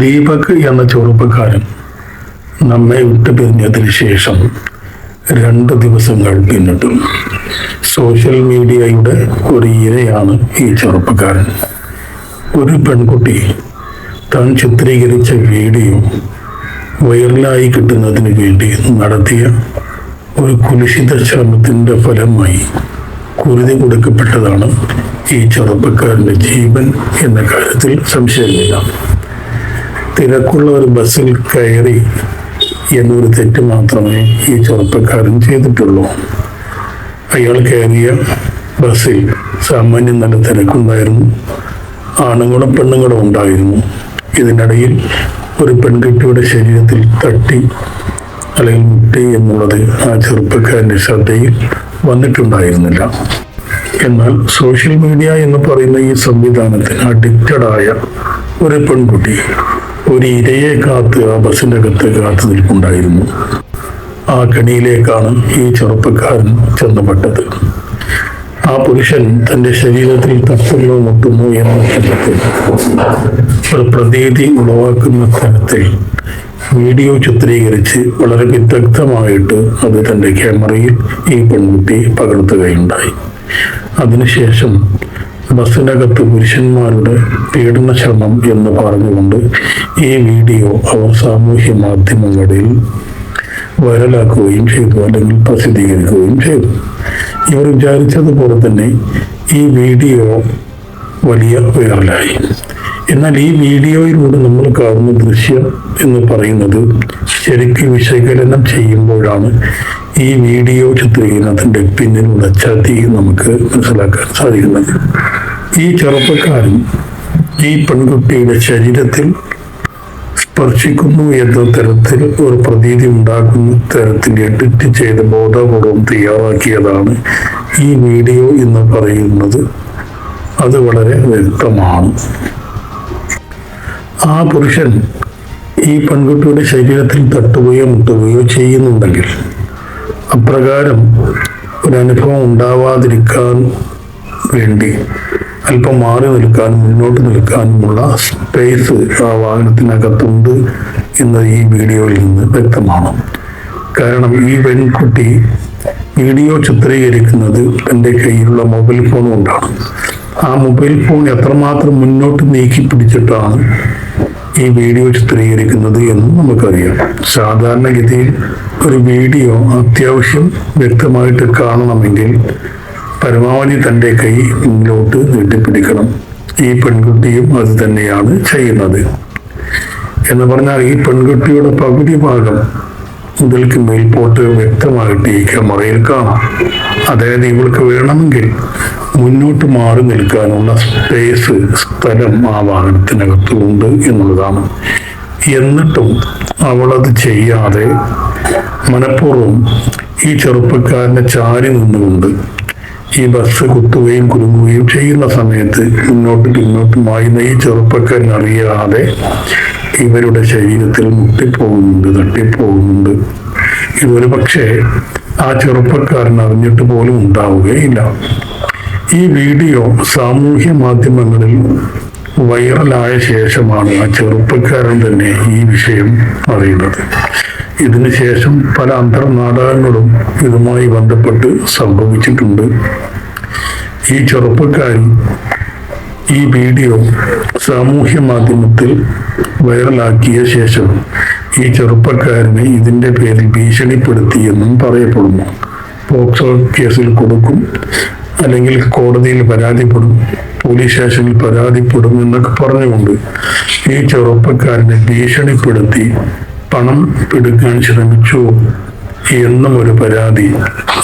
ദീപക് എന്ന ചെറുപ്പക്കാരൻ നമ്മെ വിട്ടുപിരിഞ്ഞതിന് ശേഷം രണ്ട് ദിവസങ്ങൾ പിന്നിട്ടു. സോഷ്യൽ മീഡിയയുടെ ഒരു ഇരയാണ് ഈ ചെറുപ്പക്കാരൻ. ഒരു പെൺകുട്ടി താൻ ചിത്രീകരിച്ച വീഡിയോ വൈറലായി കിട്ടുന്നതിന് വേണ്ടി നടത്തിയ ഒരു കുലിശിത ശ്രമത്തിന്റെ ഫലമായി കുരുതി കൊടുക്കപ്പെട്ടതാണ് ഈ ചെറുപ്പക്കാരന്റെ ജീവൻ എന്ന കാര്യത്തിൽ സംശയമില്ല. തിരക്കുള്ള ഒരു ബസ്സിൽ കയറി എന്നൊരു തെറ്റ് മാത്രമേ ഈ ചെറുപ്പക്കാരൻ ചെയ്തിട്ടുള്ളൂ. അയാൾ കയറിയ ബസ്സിൽ സാമാന്യം നല്ല തിരക്കുണ്ടായിരുന്നു. ആണുങ്ങളും പെണ്ണുങ്ങളും ഉണ്ടായിരുന്നു. ഇതിനിടയിൽ ഒരു പെൺകുട്ടിയുടെ ശരീരത്തിൽ തട്ടി അല്ലെങ്കിൽ മുട്ടി എന്നുള്ളത് ആ ചെറുപ്പക്കാരന്റെ ശ്രദ്ധയിൽ വന്നിട്ടുണ്ടായിരുന്നില്ല. എന്നാൽ സോഷ്യൽ മീഡിയ എന്ന് പറയുന്ന ഈ സംവിധാനത്തിന് അഡിക്റ്റഡായ ഒരു പെൺകുട്ടി ഒരു ഇരയെ കാത്ത് ആ ബസ്സിന്റെ അകത്ത് കാത്തു നിൽപ്പുണ്ടായിരുന്നു. ആ കണിയിലേക്കാണ് ഈ ചെറുപ്പക്കാരൻ ചെന്നപ്പെട്ടത്. ആ പുരുഷൻ തന്റെ ശരീരത്തിൽ തട്ടുന്നു മുട്ടുന്നു എന്ന തരത്തിൽ ഒരു പ്രതീതി ഉളവാക്കുന്ന തരത്തിൽ വീഡിയോ ചിത്രീകരിച്ച് വളരെ വിദഗ്ധമായിട്ട് അത് തന്റെ ക്യാമറയിൽ ഈ പെൺകുട്ടി പകർത്തുകയുണ്ടായി. അതിനുശേഷം ബസ്സിനകത്ത് പുരുഷന്മാരുടെ പീഡന ശ്രമം എന്ന് പറഞ്ഞുകൊണ്ട് ഈ വീഡിയോ അവർ സാമൂഹ്യ മാധ്യമങ്ങളിൽ വൈറലാക്കുകയും ചെയ്തു അല്ലെങ്കിൽ പ്രസിദ്ധീകരിക്കുകയും ചെയ്തു. ഇവർ വിചാരിച്ചതുപോലെ തന്നെ ഈ വീഡിയോ വലിയ വൈറലായി. എന്നാൽ ഈ വീഡിയോയിലൂടെ നമ്മൾ കാണുന്ന ദൃശ്യം എന്ന് പറയുന്നത് ശരിക്കും വിശകലനം ചെയ്യുമ്പോഴാണ് ഈ വീഡിയോ ചിത്രീകരണത്തിന്റെ പിന്നിലുള്ള ചതി നമുക്ക് മനസ്സിലാക്കാൻ സാധിക്കുന്നത്. ഈ ചെറുപ്പക്കാരൻ ഈ പെൺകുട്ടിയുടെ ശരീരത്തിൽ സ്പർശിക്കുന്നു എന്ന തരത്തിൽ ഒരു പ്രതീതി ഉണ്ടാക്കുന്ന തരത്തിൽ എഡിറ്റ് ചെയ്ത് ബോധപൂർവം തയ്യാറാക്കിയതാണ് ഈ വീഡിയോ എന്ന് പറയുന്നത്. അത് വളരെ വ്യക്തമാണ്. ആ പുരുഷൻ ഈ പെൺകുട്ടിയുടെ ശരീരത്തിൽ തട്ടുകയോ മുട്ടുകയോ ചെയ്യുന്നുണ്ടെങ്കിൽ അപ്രകാരം ഒരനുഭവം ഉണ്ടാവാതിരിക്കാൻ വേണ്ടി അല്പം മാറി നിൽക്കാനും മുന്നോട്ട് നിൽക്കാനുമുള്ള സ്പേസ് ആ വാഹനത്തിനകത്തുണ്ട് എന്ന് ഈ വീഡിയോയിൽ നിന്ന് വ്യക്തമാണ്. കാരണം ഈ പെൺകുട്ടി വീഡിയോ ചിത്രീകരിക്കുന്നത് തന്റെ കയ്യിലുള്ള മൊബൈൽ ഫോൺ കൊണ്ടാണ്. ആ മൊബൈൽ ഫോൺ എത്രമാത്രം മുന്നോട്ട് നീക്കി പിടിച്ചിട്ടാണ് ഈ വീഡിയോ ചിത്രീകരിക്കുന്നത് എന്ന് നമുക്കറിയാം. സാധാരണഗതിയിൽ ഒരു വീഡിയോ അത്യാവശ്യം വ്യക്തമായിട്ട് കാണണമെങ്കിൽ പരമാവധി തന്റെ കൈ മുന്നിലോട്ട് നീട്ടിപ്പിടിക്കണം. ഈ പെൺകുട്ടിയും അത് തന്നെയാണ് ചെയ്യുന്നത്. എന്ന് പറഞ്ഞാൽ ഈ പെൺകുട്ടിയുടെ പകുതി ഭാഗം മുതൽക്ക് മേൽപോട്ട് വ്യക്തമായിട്ട് ഈ ക്യാമറയിൽ കാണാം അതായത് ഇവൾക്ക് വേണമെങ്കിൽ മുന്നോട്ട് മാറി നിൽക്കാനുള്ള സ്പേസ് സ്ഥലം ആ വാഹനത്തിനകത്തുണ്ട് എന്നുള്ളതാണ്. എന്നിട്ടും അവളത് ചെയ്യാതെ മനഃപൂർവം ഈ ചെറുപ്പക്കാരനെ ചാരി നിന്നുകൊണ്ട് ഈ ബസ് കുത്തുകയും കുലുങ്ങുകയും ചെയ്യുന്ന സമയത്ത് മുന്നോട്ട് പിന്നോട്ടും മായുന്ന ഈ ചെറുപ്പക്കാരനറിയാതെ ഇവരുടെ ശരീരത്തിൽ മുട്ടിപ്പോകുന്നുണ്ട് തട്ടിപ്പോകുന്നുണ്ട്. ഇതൊരു പക്ഷേ ആ ചെറുപ്പക്കാരൻ അറിഞ്ഞിട്ട് പോലും ഉണ്ടാവുകയില്ല. ഈ വീഡിയോ സാമൂഹ്യ മാധ്യമങ്ങളിൽ വൈറലായ ശേഷമാണ് ആ ചെറുപ്പക്കാരൻ തന്നെ ഈ വിഷയം അറിയുന്നത് ഇതിനു ശേഷം പല അന്തർനാടകങ്ങളും ഇതുമായി ബന്ധപ്പെട്ട് സംഭവിച്ചിട്ടുണ്ട്. ഈ ചെറുപ്പക്കാരി ഈ വീഡിയോ സാമൂഹ്യ മാധ്യമത്തിൽ വൈറലാക്കിയ ശേഷം ഈ ചെറുപ്പക്കാരനെ ഇതിന്റെ പേരിൽ ഭീഷണിപ്പെടുത്തിയെന്നും പറയപ്പെടുന്നു. പോക്സോ കേസിൽ കൊടുക്കും അല്ലെങ്കിൽ കോടതിയിൽ പരാതിപ്പെടും പോലീസ് സ്റ്റേഷനിൽ പരാതിപ്പെടും എന്നൊക്കെ പറഞ്ഞുകൊണ്ട് ഈ ചെറുപ്പക്കാരനെ ഭീഷണിപ്പെടുത്തി പണം എടുക്കാൻ ശ്രമിച്ചു എന്നും ഒരു പരാതി.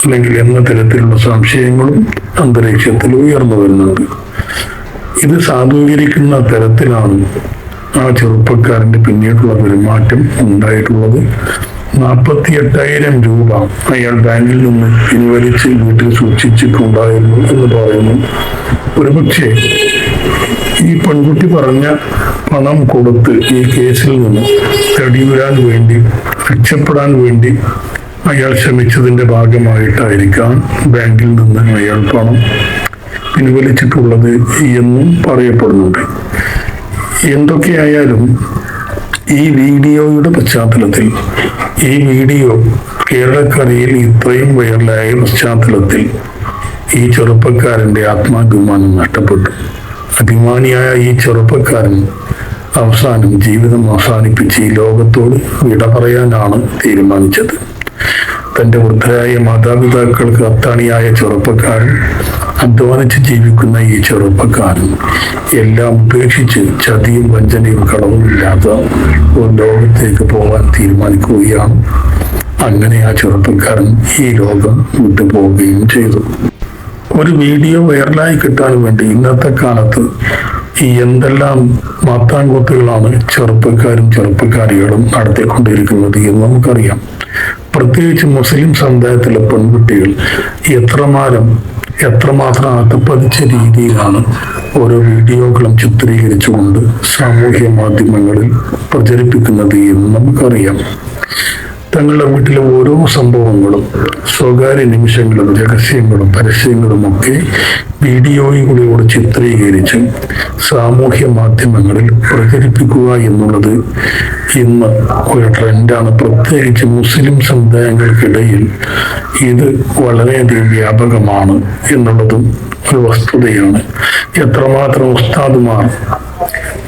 അല്ലെങ്കിൽ എന്ന തരത്തിലുള്ള സംശയങ്ങളും അന്തരീക്ഷത്തിൽ ഉയർന്നു വരുന്നുണ്ട്. ഇത് സാധൂകരിക്കുന്ന തരത്തിലാണ് ആ ചെറുപ്പക്കാരന്റെ പിന്നീടുള്ള പെരുമാറ്റം ഉണ്ടായിട്ടുള്ളത്. നാൽപ്പത്തി എട്ടായിരം രൂപ അയാൾ ബാങ്കിൽ നിന്ന് പിൻവലിച്ച് വീട്ടിൽ സൂക്ഷിച്ചിട്ടുണ്ടായിരുന്നു എന്ന് പറയുന്നു. ഒരുപക്ഷെ ഈ പെൺകുട്ടി പറഞ്ഞ പണം കൊടുത്ത് ഈ കേസിൽ നിന്ന് തടിയുരാൻ വേണ്ടി രക്ഷപ്പെടാൻ വേണ്ടി അയാൾ ശ്രമിച്ചതിന്റെ ഭാഗമായിട്ടായിരിക്കാം ബാങ്കിൽ നിന്ന് അയാൾ പണം പിൻവലിച്ചിട്ടുള്ളത് എന്നും പറയപ്പെടുന്നുണ്ട്. എന്തൊക്കെയായാലും ഈ വീഡിയോയുടെ പശ്ചാത്തലത്തിൽ ഈ വീഡിയോ കേരളക്കരയിൽ ഇത്രയും വൈറലായ പശ്ചാത്തലത്തിൽ ഈ ചെറുപ്പക്കാരന്റെ ആത്മാഭിമാനം നഷ്ടപ്പെട്ടു. അഭിമാനിയായ ഈ ചെറുപ്പക്കാരൻ അവസാനം ജീവിതം അവസാനിപ്പിച്ച് ഈ ലോകത്തോട് വിട പറയാനാണ് തീരുമാനിച്ചത്. തന്റെ വൃദ്ധരായ മാതാപിതാക്കൾക്ക് അത്താണിയായ ചെറുപ്പക്കാരൻ അധ്വാനിച്ച് ജീവിക്കുന്ന ഈ ചെറുപ്പക്കാരൻ എല്ലാം ഉപേക്ഷിച്ച് ചതിയും വഞ്ചനയും കളവുമില്ലാത്ത ഒരു ലോകത്തേക്ക് പോകാൻ തീരുമാനിക്കുകയാണ്. അങ്ങനെ ആ ചെറുപ്പക്കാരൻ ഈ ലോകം വിട്ടുപോവുകയും ചെയ്തു. ഒരു വീഡിയോ വൈറലായി കിട്ടാൻ വേണ്ടി ഇന്നത്തെ കാലത്ത് ഈ എന്തെല്ലാം മാത്താങ്കൂത്തുകളാണ് ചെറുപ്പക്കാരും ചെറുപ്പക്കാരികളും നടത്തിക്കൊണ്ടിരിക്കുന്നത് എന്ന് നമുക്കറിയാം. പ്രത്യേകിച്ച് മുസ്ലിം സമുദായത്തിലെ പെൺകുട്ടികൾ എത്രമാരം എത്രമാത്രം അകപ്പതിച്ച രീതിയിലാണ് ഓരോ വീഡിയോകളും ചിത്രീകരിച്ചുകൊണ്ട് സാമൂഹ്യ മാധ്യമങ്ങളിൽ പ്രചരിപ്പിക്കുന്നത് എന്ന് നമുക്കറിയാം. തങ്ങളുടെ വീട്ടിലെ ഓരോ സംഭവങ്ങളും സ്വകാര്യ നിമിഷങ്ങളും രഹസ്യങ്ങളും പരസ്യങ്ങളും ഒക്കെ വീഡിയോയിലൂടെ ചിത്രീകരിച്ച് സാമൂഹ്യ മാധ്യമങ്ങളിൽ പ്രചരിപ്പിക്കുക എന്നുള്ളത് ഇന്ന് ഒരു ട്രെൻഡാണ്. പ്രത്യേകിച്ച് മുസ്ലിം സമുദായങ്ങൾക്കിടയിൽ ഇത് വളരെയധികം വ്യാപകമാണ് എന്നുള്ളതും ഒരു വസ്തുതയാണ്. എത്രമാത്രം ഉസ്താദുമാർ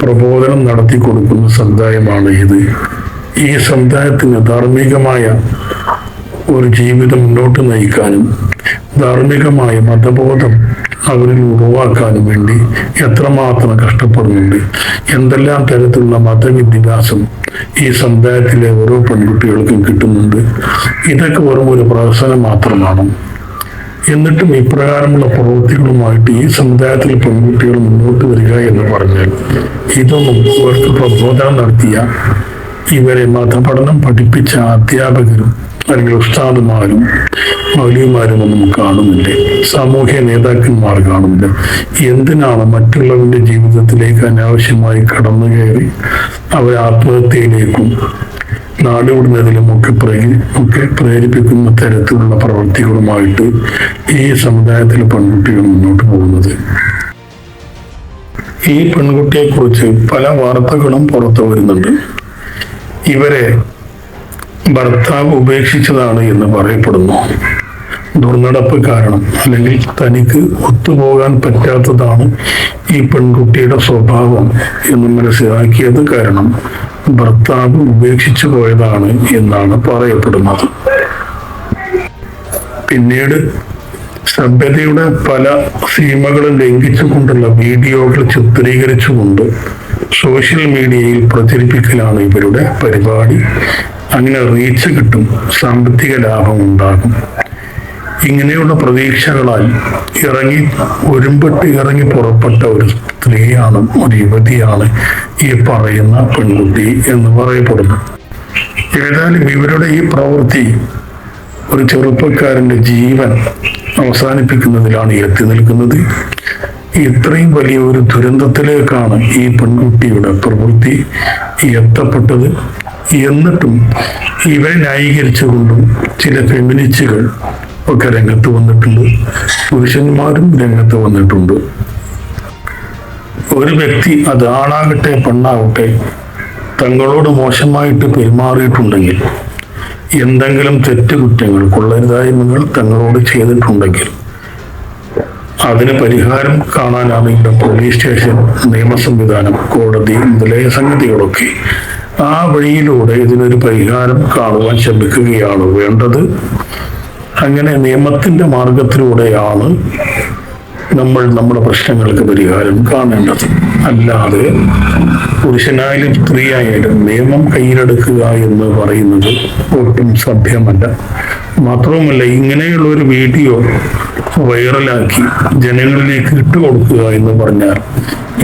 പ്രബോധനം നടത്തി കൊടുക്കുന്ന സമുദായമാണ് ഇത്. ഈ സമുദായത്തിന് ധാർമ്മികമായ ഒരു ജീവിതം മുന്നോട്ട് നയിക്കാനും ധാർമ്മികമായ മതബോധം അവരിൽ ഉറവാക്കാനും വേണ്ടി എത്രമാത്രം കഷ്ടപ്പെടുന്നുണ്ട്. എന്തെല്ലാം തരത്തിലുള്ള മതവിദ്യാഭ്യാസം ഈ സമുദായത്തിലെ ഓരോ പെൺകുട്ടികൾക്കും കിട്ടുന്നുണ്ട്. ഇതൊക്കെ വെറും ഒരു പ്രഹസനം മാത്രമാണ്. എന്നിട്ടും ഇപ്രകാരമുള്ള പ്രവൃത്തികളുമായിട്ട് ഈ സമുദായത്തിൽ പെൺകുട്ടികൾ മുന്നോട്ട് വരിക എന്ന് പറഞ്ഞാൽ ഇതൊന്നും അവർക്ക് പ്രബോധനം നടത്തിയ ഇവരെ മതപഠനം പഠിപ്പിച്ച അധ്യാപകരും അല്ലെങ്കിൽ ഉസ്താദുമാരും മൗലിമാരും ഒന്നും കാണുന്നില്ല? സാമൂഹ്യ നേതാക്കന്മാർ കാണുന്നില്ല. എന്തിനാണ് മറ്റുള്ളവരുടെ ജീവിതത്തിലേക്ക് അനാവശ്യമായി കടന്നു കയറി അവർ ആത്മഹത്യയിലേക്കും നാടുവിടുന്നതിലും ഒക്കെ പ്രേരി ഒക്കെ പ്രേരിപ്പിക്കുന്ന തരത്തിലുള്ള പ്രവൃത്തികളുമായിട്ട് ഈ സമുദായത്തിലെ പെൺകുട്ടികൾ മുന്നോട്ട് പോകുന്നത്? ഈ പെൺകുട്ടിയെക്കുറിച്ച് പല വാർത്തകളും പുറത്തു വരുന്നുണ്ട്. ഇവരെ ഭർത്താവ് ഉപേക്ഷിച്ചതാണ് എന്ന് പറയപ്പെടുന്നു. ദുർനടപ്പ് കാരണം അല്ലെങ്കിൽ തനിക്ക് ഒത്തുപോകാൻ പറ്റാത്തതാണ് ഈ പെൺകുട്ടിയുടെ സ്വഭാവം എന്ന് മനസ്സിലാക്കിയത് കാരണം ഭർത്താവ് ഉപേക്ഷിച്ചു പോയതാണ് എന്നാണ് പറയപ്പെടുന്നത്. പിന്നീട് സഭ്യതയുടെ പല സീമകളും ലംഘിച്ചുകൊണ്ടുള്ള വീഡിയോകൾ ചിത്രീകരിച്ചുകൊണ്ട് സോഷ്യൽ മീഡിയയിൽ പ്രചരിപ്പിക്കലാണ് ഇവരുടെ പരിപാടി. അങ്ങനെ റീച്ച് കിട്ടും സാമ്പത്തിക ലാഭം ഉണ്ടാകും. ഇങ്ങനെയുള്ള പ്രതീക്ഷകളാൽ ഇറങ്ങി ഒരുമ്പെട്ട് ഇറങ്ങി പുറപ്പെട്ട ഒരു സ്ത്രീയാണ് ഒരു യുവതിയാണ് ഈ പറയുന്ന പെൺകുട്ടി എന്ന് പറയപ്പെടുന്നു. ഏതായാലും ഇവരുടെ ഈ പ്രവൃത്തി ഒരു ചെറുപ്പക്കാരന്റെ ജീവൻ അവസാനിപ്പിക്കുന്നതിലാണ് എത്തി നിൽക്കുന്നത്. ഇത്രയും വലിയ ഒരു ദുരന്തത്തിലേക്കാണ് ഈ പെൺകുട്ടിയുടെ പ്രവൃത്തി എത്തപ്പെട്ടത്. എന്നിട്ടും ഇവരെ ന്യായീകരിച്ചുകൊണ്ടും ചില ഫെമിനിസ്റ്റുകൾ ഒക്കെ രംഗത്ത് വന്നിട്ടുണ്ട്. പുരുഷന്മാരും രംഗത്ത് വന്നിട്ടുണ്ട്. ഒരു വ്യക്തി അത് ആണാകട്ടെ പെണ്ണാകട്ടെ തങ്ങളോട് മോശമായിട്ട് പെരുമാറിയിട്ടുണ്ടെങ്കിൽ എന്തെങ്കിലും തെറ്റുകുറ്റങ്ങൾ കൊള്ളരുതായ്മകൾ തങ്ങളോട് ചെയ്തിട്ടുണ്ടെങ്കിൽ അതിന് പരിഹാരം കാണാനാണ് ഇവിടെ പോലീസ് സ്റ്റേഷൻ നിയമ സംവിധാനം കോടതി മുതലായ സംഗതികളൊക്കെ. ആ വഴിയിലൂടെ ഇതിനൊരു പരിഹാരം കാണുവാൻ ശ്രമിക്കുകയാണ് വേണ്ടത്. അങ്ങനെ നിയമത്തിന്റെ മാർഗത്തിലൂടെയാണ് നമ്മൾ നമ്മുടെ പ്രശ്നങ്ങൾക്ക് പരിഹാരം കാണേണ്ടത്. അല്ലാതെ പുരുഷനായാലും സ്ത്രീയായാലും നിയമം കയ്യിലെടുക്കുക എന്ന് പറയുന്നത് ഒട്ടും സഭ്യമല്ല. മാത്രവുമല്ല ഇങ്ങനെയുള്ള ഒരു വീഡിയോ വൈറലാക്കി ജനങ്ങളിലേക്ക് ഇട്ടുകൊടുക്കുക എന്ന് പറഞ്ഞാൽ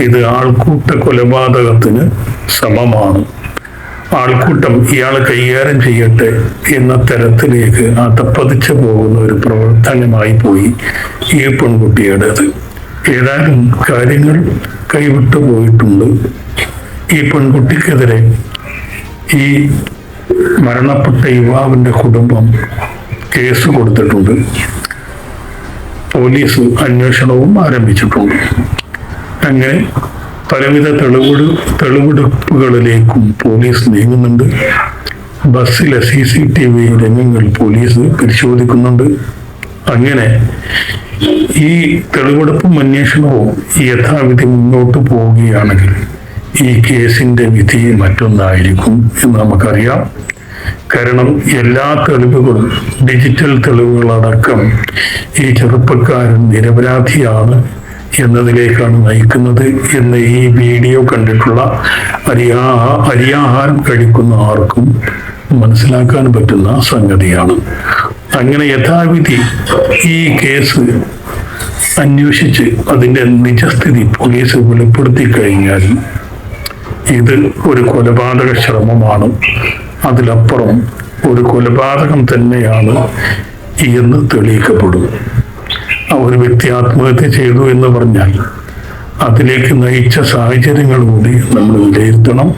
ഇത് ആൾക്കൂട്ട കൊലപാതകത്തിന് സമമാണ്. ആൾക്കൂട്ടം ഇയാളെ കൈകാര്യം ചെയ്യട്ടെ എന്ന തരത്തിലേക്ക് അതപ്പതിച്ചു പോകുന്ന ഒരു പ്രവർത്തനമായി പോയി ഈ പെൺകുട്ടിയുടേത് ഏതാനും കാര്യങ്ങൾ കൈവിട്ടു പോയിട്ടുണ്ട്. ഈ പെൺകുട്ടിക്കെതിരെ ഈ മരണപ്പെട്ട യുവാവിന്റെ കുടുംബം കേസ് കൊടുത്തിട്ടുണ്ട്. പോലീസ് അന്വേഷണവും ആരംഭിച്ചിട്ടുണ്ട്. അങ്ങനെ പലവിധ തെളിവെടു തെളിവെടുപ്പുകളിലേക്കും പോലീസ് നീങ്ങുന്നുണ്ട്. ബസ്സിലെ സി സി ടി വി രംഗങ്ങൾ പോലീസ് പരിശോധിക്കുന്നുണ്ട്. അങ്ങനെ ഈ തെളിവെടുപ്പും അന്വേഷണവും യഥാവിധി മുന്നോട്ട് പോവുകയാണെങ്കിൽ ഈ കേസിന്റെ വിധി മറ്റൊന്നായിരിക്കും എന്ന് നമുക്കറിയാം. കാരണം എല്ലാ തെളിവുകളും ഡിജിറ്റൽ തെളിവുകളടക്കം ഈ ചെറുപ്പക്കാരൻ നിരപരാധിയാണ് എന്നതിലേക്കാണ് നയിക്കുന്നത് എന്ന് ഈ വീഡിയോ കണ്ടിട്ടുള്ള അരിയാ അരിയാഹാരം കഴിക്കുന്ന ആർക്കും മനസ്സിലാക്കാൻ പറ്റുന്ന സംഗതിയാണ്. അങ്ങനെ യഥാവിധി ഈ കേസ് അന്വേഷിച്ച് അതിന്റെ നിജസ്ഥിതി പോലീസ് വെളിപ്പെടുത്തി കഴിഞ്ഞാൽ ഇത് ഒരു കൊലപാതക ശ്രമമാണ്. അതിലപ്പുറം ഒരു കൊലപാതകം തന്നെയാണ് എന്ന് തെളിയിക്കപ്പെടും. ആ ഒരു വ്യക്തി ആത്മഹത്യ ചെയ്തു എന്ന് പറഞ്ഞാൽ അതിലേക്ക് നയിച്ച സാഹചര്യങ്ങൾ കൂടി നമ്മൾ വിലയിരുത്തണം.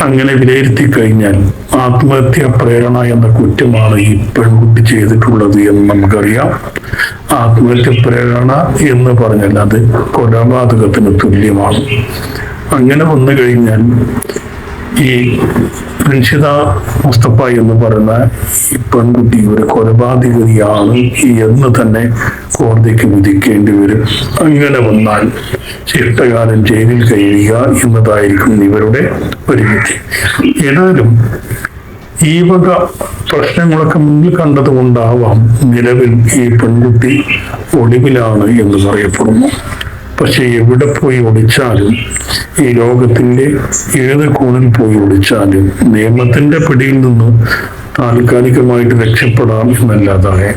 അങ്ങനെ വിലയിരുത്തി കഴിഞ്ഞാൽ ആത്മഹത്യാ പ്രേരണ എന്ന കുറ്റമാണ് ഈ പെൺകുട്ടി ചെയ്തിട്ടുള്ളത് എന്ന് നമുക്കറിയാം. ആത്മഹത്യ പ്രേരണ എന്ന് പറഞ്ഞാൽ അത് കൊലപാതകത്തിന് തുല്യമാണ്. അങ്ങനെ വന്നു കഴിഞ്ഞാൽ ഈ രഞ്ഷിത മുസ്തഫ എന്ന് പറയുന്ന ഈ പെൺകുട്ടി ഒരു കൊലപാതകയാണ് എന്ന് തന്നെ കോടതിക്ക് വിധിക്കേണ്ടി വരും. അങ്ങനെ വന്നാൽ ശിഷ്ടകാലം ജയിലിൽ കഴിയുക എന്നതായിരിക്കും ഇവരുടെ പരിമിതി ഏതായാലും ഈ വക പ്രശ്നങ്ങളൊക്കെ മുന്നിൽ കണ്ടതുകൊണ്ടാവാം നിലവിൽ ഈ പെൺകുട്ടി ഒളിവിലാണ് എന്ന് പറയപ്പെടുന്നു. പക്ഷെ എവിടെ പോയി ഒളിച്ചാലും ഈ ലോകത്തിന്റെ ഏത് കോണിൽ പോയി ഒളിച്ചാലും നിയമത്തിന്റെ പിടിയിൽ നിന്ന് താൽക്കാലികമായിട്ട് രക്ഷപ്പെടാം എന്നല്ലാതെ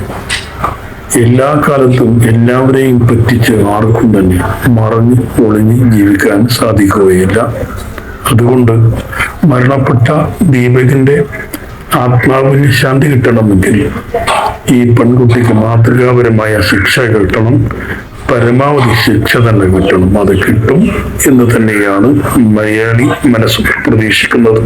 എല്ലാ കാലത്തും എല്ലാവരെയും പറ്റിച്ച് ആർക്കും തന്നെ മറഞ്ഞ് ഒളിഞ്ഞ് ജീവിക്കാൻ സാധിക്കുകയില്ല. അതുകൊണ്ട് മരണപ്പെട്ട ദീപകിന്റെ ആത്മാവിന് ശാന്തി കിട്ടണമെങ്കിൽ ഈ പെൺകുട്ടിക്ക് മാതൃകാപരമായ ശിക്ഷ കിട്ടണം. പരമാവധി ശിക്ഷ തന്നെ കിട്ടണം. അത് കിട്ടും എന്ന് തന്നെയാണ് മലയാളി മനസ്സ് പ്രതീക്ഷിക്കുന്നത്.